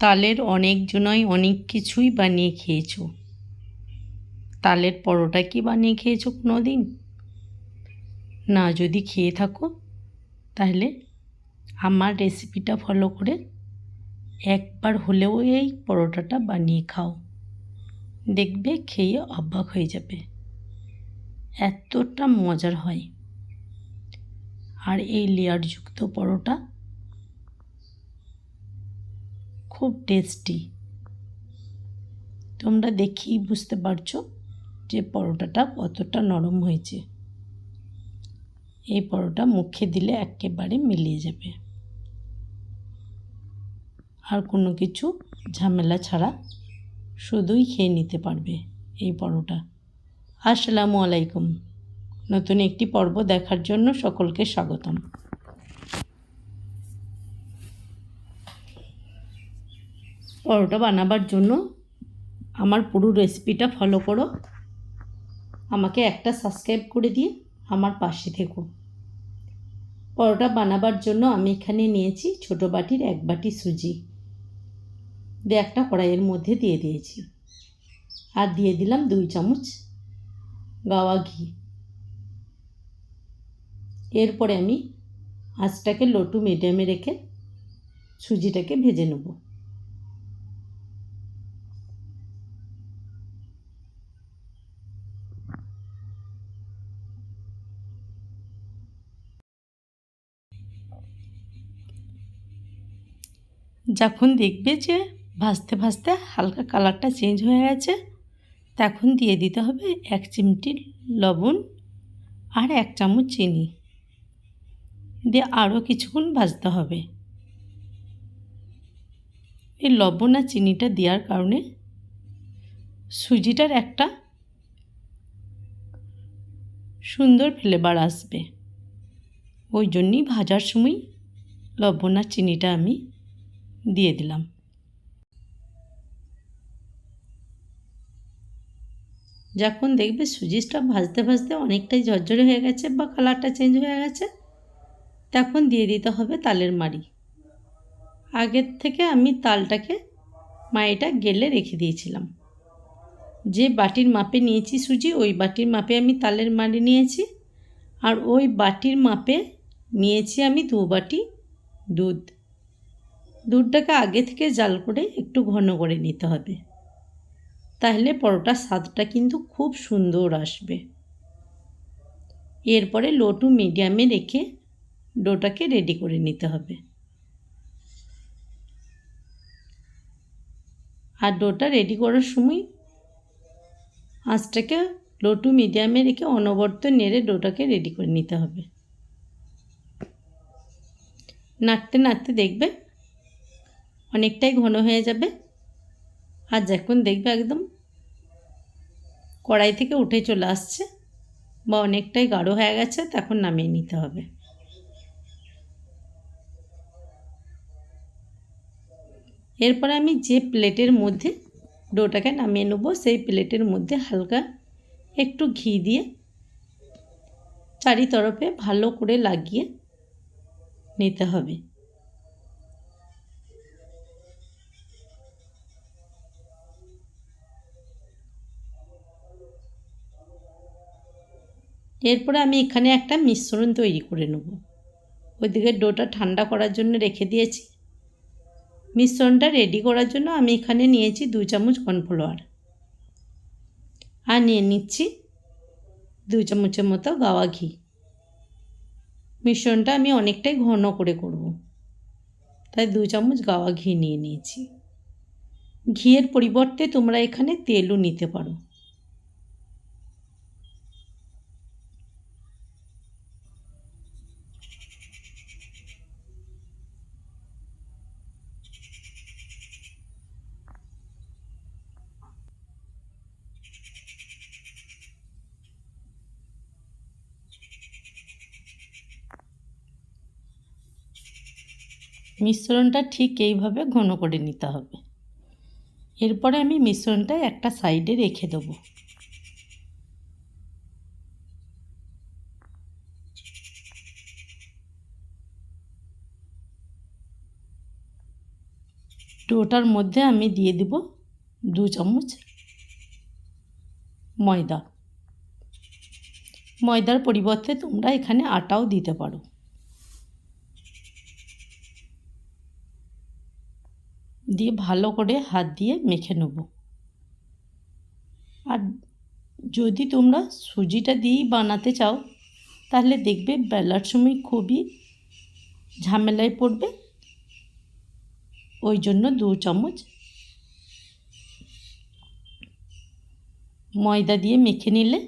তালের অনেকজনই অনেক কিছুই বানিয়ে খেয়েছো। তালের পরোটা কি বানিয়ে খেয়েছো কোনো দিন না, যদি খেয়ে থাকো, তাহলে আমার রেসিপিটা ফলো করে একবার হলেও এই পরোটাটা বানিয়ে খাও। দেখবে খেয়ে অবাক হয়ে যাবে। এতটা মজার হয়। আর এই লেয়ারযুক্ত পরোটা খুব টেস্টি তোমরা দেখেই বুঝতে পারছ যে পরোটাটা কতটা নরম হয়েছে। এই পরোটা মুখে দিলে একেবারে মিলিয়ে যাবে। আর কোনো কিছু ঝামেলা ছাড়া শুধুই খেয়ে নিতে পারবে এই পরোটা। আসসালামু আলাইকুম। নতুন একটি পর্ব দেখার জন্য সকলকে স্বাগতম। পরোটা বানাবার জন্য আমার পুরো রেসিপিটা ফলো করো। আমাকে একটা সাবস্ক্রাইব করে দিয়ে আমার পাশে থেকো। পরোটা বানাবার জন্য আমি এখানে নিয়েছি ছোটো বাটির এক বাটি সুজি। দিয়ে একটা কড়াইয়ের মধ্যে দিয়ে দিয়েছি। আর দিয়ে দিলাম দুই চামচ গাওয়া ঘি। এরপরে আমি আঁচটাকে লোটু মিডিয়ামে রেখে সুজিটাকে ভেজে নেব। যখন দেখবে যে ভাজতে ভাজতে হালকা কালারটা চেঞ্জ হয়ে গেছে, তখন দিয়ে দিতে হবে এক চিমটি লবণ আর এক চামচ চিনি। দিয়ে আরও কিছুক্ষণ ভাজতে হবে। এই লবণ আর চিনিটা দেওয়ার কারণে সুজিটার একটা সুন্দর ফ্লেভার আসবে। ওই জন্যই ভাজার সময় লবণ আর চিনিটা আমি দিয়ে দিলাম। যখন দেখবে সুজিটা ভাজতে ভাজতে অনেকটাই ঝরঝরে হয়ে গেছে বা কালারটা চেঞ্জ হয়ে গেছে, তখন দিয়ে দিতে হবে তালের মাড়ি। আগের থেকে আমি তালটাকে মাড়িটা গেলে রেখে দিয়েছিলাম। যে বাটির মাপে নিয়েছি সুজি, ওই বাটির মাপে আমি তালের মাড়ি নিয়েছি আর ওই বাটির মাপে নিয়েছি আমি দু বাটি দুধ। দুধটাকে আগে থেকে জাল করে একটু ঘন করে নিতে হবে। তাহলে পরোটার স্বাদটা কিন্তু খুব সুন্দর আসবে। এরপরে লো টু মিডিয়ামে রেখে ডোটাকে রেডি করে নিতে হবে। আর ডোটা রেডি করার সময় আঁচটাকে লো টু মিডিয়ামে রেখে অনবর্ত নেড়ে ডোটাকে রেডি করে নিতে হবে। নাড়তে নাড়তে দেখবে অনেকটাই ঘন হয়ে যাবে। আর যখন দেখবে একদম কড়াই থেকে উঠে চলে আসছে বা অনেকটাই গাঢ় হয়ে গেছে, তখন নামিয়ে নিতে হবে। এরপর আমি যে প্লেটের মধ্যে ডোটাকে নামিয়ে নেব, সেই প্লেটের মধ্যে হালকা একটু ঘি দিয়ে চারি তরফে ভালো করে লাগিয়ে নিতে হবে। এরপরে আমি এখানে একটা মিশ্রণ তৈরি করে নেব। ওইদিকে ডোটা ঠান্ডা করার জন্য রেখে দিয়েছি। মিশ্রণটা রেডি করার জন্য আমি এখানে নিয়েছি দু চামচ কর্নফ্লাওয়ার আর নিয়ে নিচ্ছি দু চামচের মতো গাওয়া ঘি। মিশ্রণটা আমি অনেকটাই ঘন করে করব। তাই দু চামচ গাওয়া ঘি নিয়ে নিয়েছি। ঘিয়ের পরিবর্তে তোমরা এখানে তেলও নিতে পারো। মিশ্রণটা ঠিক এইভাবে ঘন করে নিতে হবে। এরপরে আমি মিশ্রণটা একটা সাইডে রেখে দেবো। ডোটার মধ্যে আমি দিয়ে দিব দু চামচ ময়দা। ময়দার পরিবর্তে তোমরা এখানে আটাও দিতে পারো। দিয়ে ভালো করে হাত দিয়ে মেখে নেব। আর যদি তোমরা সুজিটা দিয়েই বানাতে চাও, তাহলে দেখবে বেলার সময় খুবই ঝামেলায় পড়বে। ওই জন্য দু চামচ ময়দা দিয়ে মেখে নিলে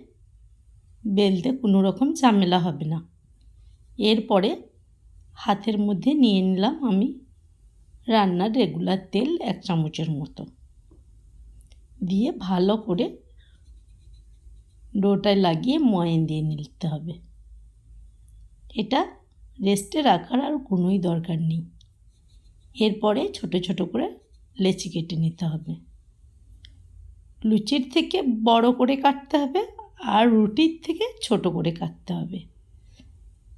বেলতে কোনো রকম ঝামেলা হবে না। এরপরে হাতের মধ্যে নিয়ে নিলাম আমি রান্নার রেগুলার তেল এক চামচের মতো। দিয়ে ভালো করে ডোটায় লাগিয়ে ময়ান দিয়ে নিতে হবে। এটা রেস্টে রাখার আর কোনোই দরকার নেই। এরপরে ছোট ছোট করে লেচি কেটে নিতে হবে। লুচির থেকে বড় করে কাটতে হবে আর রুটির থেকে ছোট করে কাটতে হবে।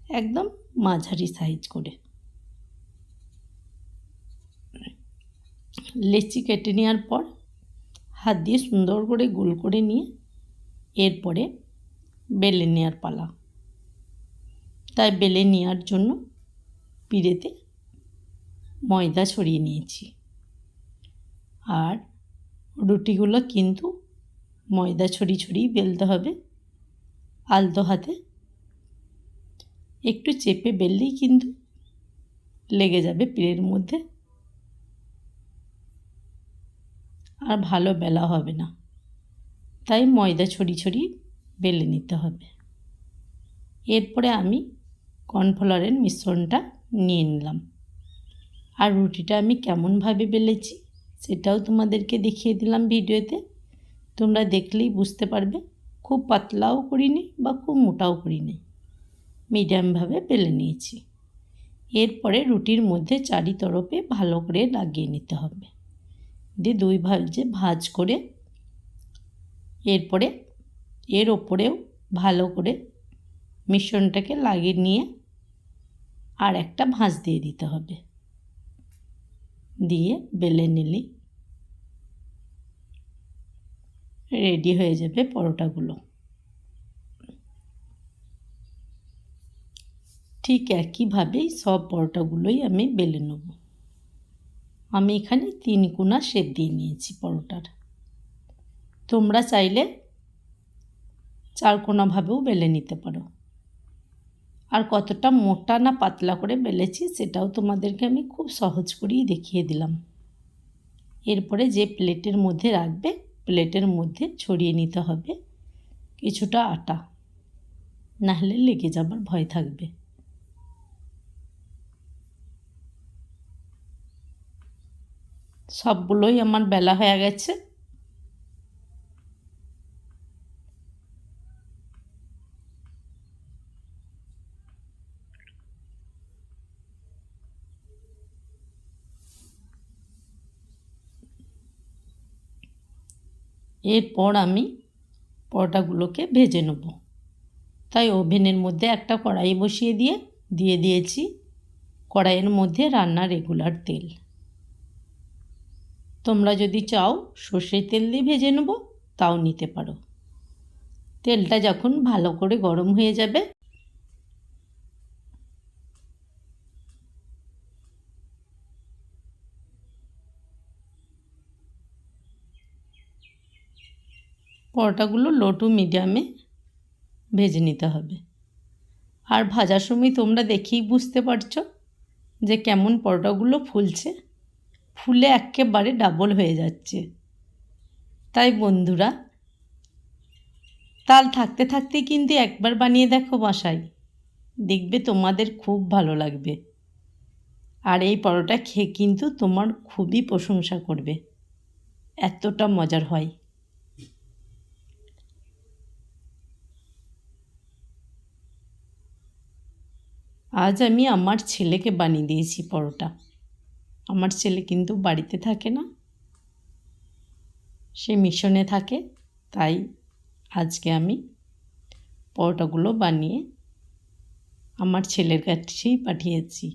একদম মাঝারি সাইজ করে। লেচি কেটে নেওয়ার পর হাত দিয়ে সুন্দর করে গোল করে নিয়ে এরপরে বেলে নেওয়ার পালা। তাই বেলে নেওয়ার জন্য পিড়েতে ময়দা ছড়িয়ে নিয়েছি। আর রুটিগুলো কিন্তু ময়দা ছড়িয়ে ছড়িয়ে বেলতে হবে। আলতো হাতে একটু চেপে বেললেই কিন্তু লেগে যাবে পিড়ের মধ্যে। আর ভালো বেলা হবে না। তাই ময়দা ছড়ি ছড়ি বেলে নিতে হবে। এরপরে আমি কর্নফ্লাওয়ারের মিশ্রণটা নিয়ে নিলাম। আর রুটিটা আমি কেমনভাবে বেলেছি সেটাও তোমাদেরকে দেখিয়ে দিলাম ভিডিওতে। তোমরা দেখলেই বুঝতে পারবে, খুব পাতলাও করিনি বা খুব মোটাও করিনি। মিডিয়ামভাবে বেলে নিয়েছি। এরপরে রুটির মধ্যে চারি তরফে ভালো করে লাগিয়ে নিতে হবে। দিয়ে দুই ভাজে ভাজ করে এরপরে এর ওপরেও ভালো করে মিশ্রণটাকে লাগিয়ে নিয়ে আর একটা ভাঁজ দিয়ে দিতে হবে। দিয়ে বেলে নিলি রেডি হয়ে যাবে পরোটাগুলো। ঠিক একইভাবেই সব পরোটাগুলোই আমি বেলে নেব। আমি এখানে তিন কোনা শেপ দিয়ে নিয়েছি পরোটার। তোমরা চাইলে চার কোনাভাবেও বেলে নিতে পারো। আর কতটা মোটা না পাতলা করে বেলেছি সেটাও তোমাদেরকে আমি খুব সহজ করেই দেখিয়ে দিলাম। এরপরে যে প্লেটের মধ্যে রাখবে, প্লেটের মধ্যে ছড়িয়ে নিতে হবে কিছুটা আটা। নাহলে লেগে যাবার ভয় থাকবে। সবগুলোই আমার বেলা হয়ে গেছে। এরপর আমি পরোটাগুলোকে ভেজে নেব। তাই ওভেনের মধ্যে একটা কড়াই বসিয়ে দিয়ে দিয়ে দিয়েছি কড়াইয়ের মধ্যে রান্নার রেগুলার তেল। তোমরা যদি চাও সর্ষের তেল দিয়ে ভেজে নেব, তাও নিতে পারো। তেলটা যখন ভালো করে গরম হয়ে যাবে, পরোটাগুলো লো টু মিডিয়ামে ভেজে নিতে হবে। আর ভাজার সময় তোমরা দেখেই বুঝতে পারছ যে কেমন পরোটাগুলো ফুলছে। ফুলে একেবারে ডাবল হয়ে যাচ্ছে। তাই বন্ধুরা, তাল থাকতে থাকতেই কিন্তু একবার বানিয়ে দেখো বাসায়। দেখবে তোমাদের খুব ভালো লাগবে। আর এই পরোটা খেয়ে কিন্তু তোমার খুবই প্রশংসা করবে। এতটা মজার হয়। আজ আমি আমার ছেলেকে বানিয়ে দিয়েছি পরোটা। আমার ছেলে কিন্তু বাড়িতে থাকে না। সে মিশনে থাকে, তাই আজকে আমি পরোটাগুলো বানিয়ে আমার ছেলের কাছেই পাঠিয়েছি।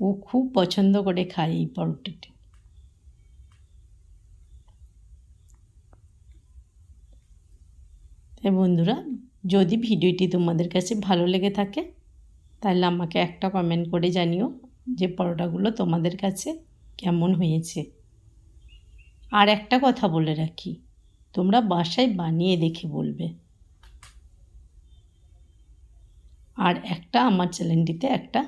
ও খুব পছন্দ করে খায় এই পরোটাটি। তাই বন্ধুরা, যদি ভিডিওটি তোমাদের কাছে ভালো লেগে থাকে, তাহলে আমাকে একটা কমেন্ট করে জানিও। যে পরোটাগুলো তোমাদের কাছে কেমন হয়েছে। আর একটা কথা বলে রাখি, তোমরা বাসায় বানিয়ে দেখে বলবে। আর একটা আমার চ্যানেলটিতে একটা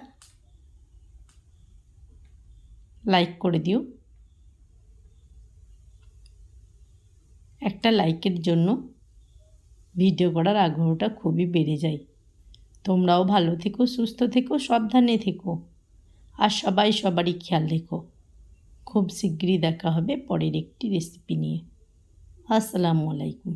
লাইক করে দিও। একটা লাইকের জন্য ভিডিও করার আগ্রহটা খুবই বেড়ে যায়। তোমরাও ভালো থেকো, সুস্থ থেকো, সাবধানে থেকো। আর সবাই সবারই খেয়াল রেখো। খুব শীঘ্রই দেখা হবে পরের একটি রেসিপি নিয়ে। আসসালামু আলাইকুম।